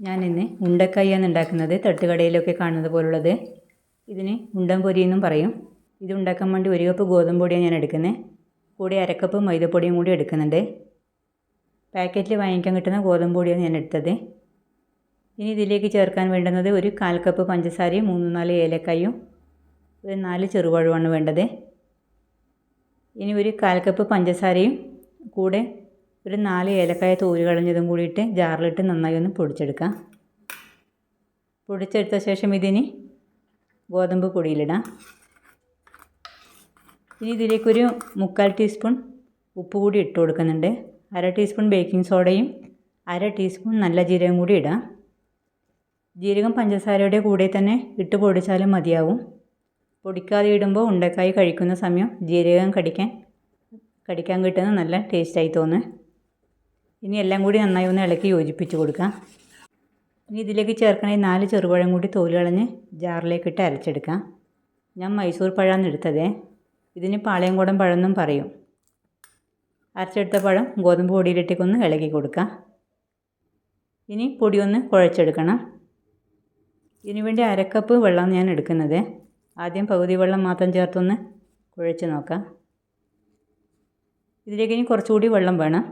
ഞാൻ ഇന്ന് ഉണ്ടക്കായാണ് ഉണ്ടാക്കുന്നത് തട്ടുകടയിലൊക്കെ കാണുന്നത് പോലുള്ളത്. ഇതിന് ഉണ്ടം പൊരി എന്നും പറയും. ഇത് ഉണ്ടാക്കാൻ വേണ്ടി ഒരു കപ്പ് ഗോതമ്പ് പൊടിയാണ് ഞാൻ എടുക്കുന്നത്. കൂടെ അരക്കപ്പ് മൈദപ്പൊടിയും കൂടി എടുക്കുന്നുണ്ട്. പാക്കറ്റിൽ വാങ്ങിക്കാൻ കിട്ടുന്ന ഗോതമ്പ് പൊടിയാണ് ഞാൻ എടുത്തത്. ഇനി ഇതിലേക്ക് ചേർക്കാൻ വേണ്ടുന്നത് ഒരു കാൽ കപ്പ് പഞ്ചസാരയും മൂന്ന് നാല് ഏലക്കായും ഒരു നാല് ചെറുപഴമാണ് വേണ്ടത്. ഇനി ഒരു കാൽ കപ്പ് പഞ്ചസാരയും കൂടെ ഒരു നാല് ഏലക്കായ തോൽ കളഞ്ഞതും കൂടിയിട്ട് ജാറിലിട്ട് നന്നായി ഒന്ന് പൊടിച്ചെടുക്കാം. പൊടിച്ചെടുത്ത ശേഷം ഇതിന് ഗോതമ്പ് പൊടിയിലിടാം. ഇനി ഇതിലേക്കൊരു മുക്കാൽ ടീസ്പൂൺ ഉപ്പ് കൂടി ഇട്ട് കൊടുക്കുന്നുണ്ട്. അര ടീസ്പൂൺ ബേക്കിംഗ് സോഡയും അര ടീസ്പൂൺ നല്ല ജീരകം കൂടി ഇടാം. ജീരകം പഞ്ചസാരയുടെ കൂടെ തന്നെ ഇട്ട് പൊടിച്ചാലും മതിയാവും. പൊടിക്കാതെ ഇടുമ്പോൾ ഉണ്ടക്കായി കഴിക്കുന്ന സമയം ജീരകം കടിക്കാൻ കടിക്കാൻ കിട്ടുന്ന നല്ല ടേസ്റ്റായി തോന്നുന്നു. ഇനി എല്ലാം കൂടി നന്നായി ഒന്ന് ഇളക്കി യോജിപ്പിച്ച് കൊടുക്കാം. ഇനി ഇതിലേക്ക് ചേർക്കണ ഈ നാല് ചെറുപഴം കൂടി തോൽ കളഞ്ഞ് ജാറിലേക്ക് ഇട്ട് അരച്ചെടുക്കാം. ഞാൻ മൈസൂർ പഴമാണ് എടുത്തത്. ഇതിന് പാളയംകുടം പഴം എന്നും പറയും. അരച്ചെടുത്ത പഴം ഗോതമ്പ് പൊടിയിലിട്ടേക്കൊന്ന് ഇളക്കി കൊടുക്കാം. ഇനി പൊടിയൊന്ന് കുഴച്ചെടുക്കണം. ഇതിനു വേണ്ടി അരക്കപ്പ് വെള്ളം ഞാൻ എടുക്കുന്നത്. ആദ്യം പകുതി വെള്ളം മാത്രം ചേർത്തൊന്ന് കുഴച്ച് നോക്കാം. ഇതിലേക്ക് ഇനി കുറച്ചുകൂടി വെള്ളം വേണം.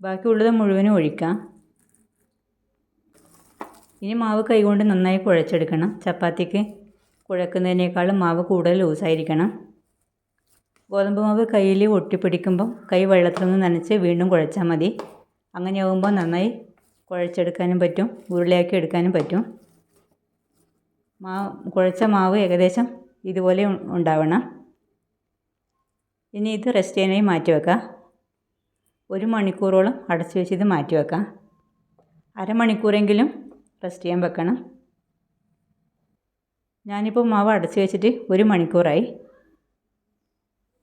ബാക്കിയുള്ളത് മുഴുവനും ഒഴിക്കാം. ഇനി മാവ് കൈകൊണ്ട് നന്നായി കുഴച്ചെടുക്കണം. ചപ്പാത്തിക്ക് കുഴക്കുന്നതിനേക്കാളും മാവ് കൂടുതൽ ലൂസായിരിക്കണം. ഗോതമ്പ് മാവ് കയ്യിൽ ഒട്ടിപ്പിടിക്കുമ്പോൾ കൈ വെള്ളത്തിലൊന്ന് നനച്ച് വീണ്ടും കുഴച്ചാൽ മതി. അങ്ങനെയാകുമ്പോൾ നന്നായി കുഴച്ചെടുക്കാനും പറ്റും ഉരുളയാക്കി എടുക്കാനും പറ്റും. മാവ് കുഴച്ച മാവ് ഏകദേശം ഇതുപോലെ ഉണ്ടാവണം. ഇനി ഇത് റെസ്റ്റ് ചെയ്യാനായി മാറ്റി വെക്കാം. ഒരു മണിക്കൂറോളം അടച്ച് വെച്ച് ഇത് മാറ്റി വെക്കാം. അരമണിക്കൂറെങ്കിലും റെസ്റ്റ് ചെയ്യാൻ വെക്കണം. ഞാനിപ്പോൾ മാവ് അടച്ച് വെച്ചിട്ട് ഒരു മണിക്കൂറായി.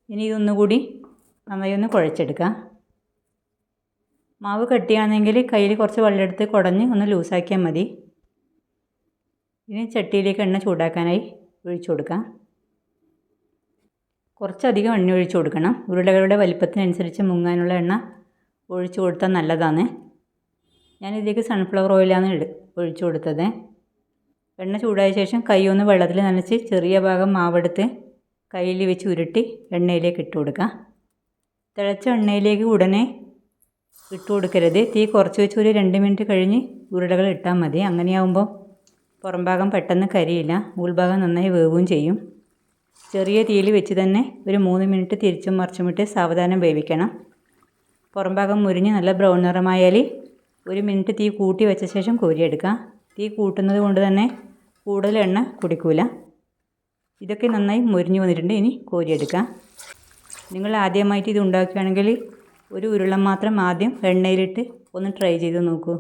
ഇനി ഇതൊന്നുകൂടി നന്നായി ഒന്ന് കുഴച്ചെടുക്കാം. മാവ് കട്ടിയാണെങ്കിൽ കയ്യിൽ കുറച്ച് വെള്ളമെടുത്ത് കുടഞ്ഞ് ഒന്ന് ലൂസാക്കിയാൽ മതി. ഇനി ചട്ടിയിലേക്ക് എണ്ണ ചൂടാക്കാനായി ഒഴിച്ചു കൊടുക്കാം. കുറച്ചധികം എണ്ണ ഒഴിച്ചു കൊടുക്കണം. ഉരുളകളുടെ വലിപ്പത്തിനനുസരിച്ച് മുങ്ങാനുള്ള എണ്ണ ഒഴിച്ചു കൊടുത്താൽ നല്ലതാണ്. ഞാനിതിലേക്ക് സൺഫ്ലവർ ഓയിലാണ് ഒഴിച്ചു കൊടുത്തത്. എണ്ണ ചൂടായ ശേഷം കൈ ഒന്ന് വെള്ളത്തിൽ നനച്ച് ചെറിയ ഭാഗം മാവെടുത്ത് കയ്യിൽ വെച്ച് ഉരുട്ടി എണ്ണയിലേക്ക് ഇട്ട് കൊടുക്കുക തിളച്ച എണ്ണയിലേക്ക് ഉടനെ ഇട്ട് കൊടുക്കരുത്. തീ കുറച്ച് വെച്ച് ഒരു രണ്ട് മിനിറ്റ് കഴിഞ്ഞ് ഉരുളകൾ ഇട്ടാൽ മതി. അങ്ങനെയാവുമ്പോൾ പുറംഭാഗം പെട്ടെന്ന് കരിയില്ല. ഉൾഭാഗം നന്നായി വേവുകയും ചെയ്യും. ചെറിയ തീയിൽ വെച്ച് തന്നെ ഒരു മൂന്ന് മിനിറ്റ് തിരിച്ചും മറിച്ചുമിട്ട് സാവധാനം വേവിക്കണം. പുറം ഭാഗം മുരിഞ്ഞ് നല്ല ബ്രൗൺ നിറമായാൽ ഒരു മിനിറ്റ് തീ കൂട്ടി വെച്ച ശേഷം കോരിയെടുക്കാം തീ കൂട്ടുന്നത് കൊണ്ട് തന്നെ കൂടുതൽ എണ്ണ കുടിക്കൂല. ഇതൊക്കെ നന്നായി മുരിഞ്ഞ് വന്നിട്ടുണ്ട്. ഇനി കോരിയെടുക്കാം നിങ്ങൾ ആദ്യമായിട്ട് ഇത് ഉണ്ടാക്കുകയാണെങ്കിൽ ഒരു ഉരുളം മാത്രം ആദ്യം എണ്ണയിലിട്ട് ഒന്ന് ട്രൈ ചെയ്ത് നോക്കൂ.